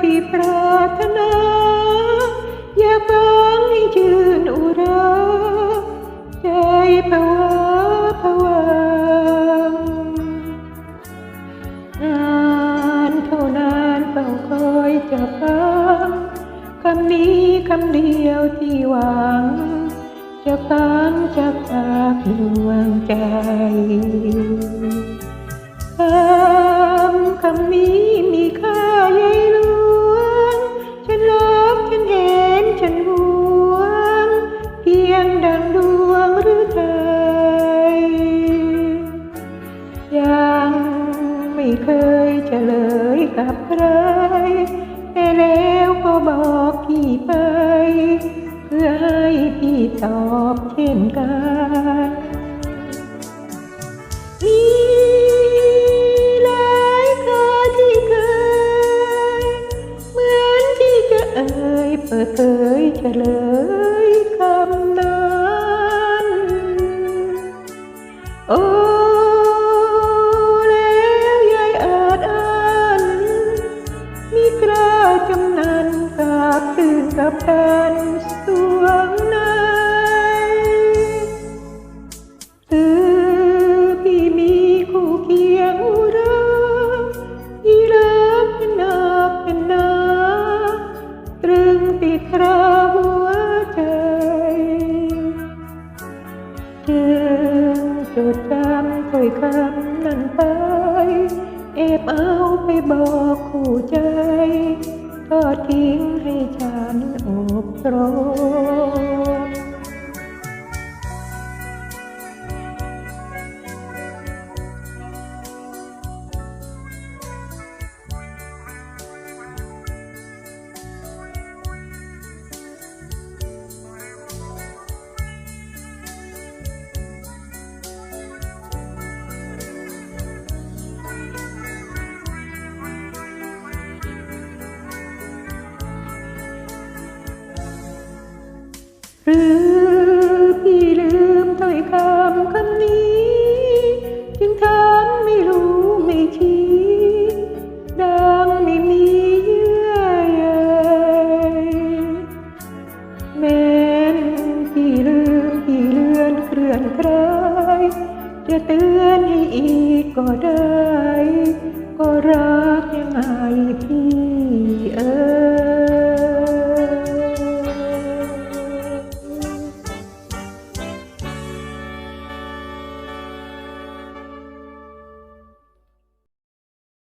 ที่ปรารถนา อยากฟังให้ชื่นอุรา ใจภาวะผวังนานเท่านานเฝ้าคอยจะฟังคำนี้คำเดียวที่หวัง จะฟังจากปากดวงใจ ยเฉลยกับใครแต่แล้วก็บอกพี่ไป เพื่อให้พี่ตอบเช่นกันมีหลายข้อที่เคย เหมือนที่จะเอ่ยเปิดเผยเฉลย นกับกันสวงในคือพี่มีคู่เคียงอุราที่รักเป็นนาเป็นนาตรึงติดคราหัวใจจึงจดจำถ้อยคำนั้นไป เอบเอาไปบอกคู่ใจ ทอดทิ้งให้ฉันอบรม หรือพี่ลืมถ้อยคำคำนี้ จึงทำไม่รู้ไม่ชี้ดังไม่มีเยื่อใยแม้นพี่ลืมพี่เลือนเคลื่อนคลายจะเตือนให้อีกก็ได้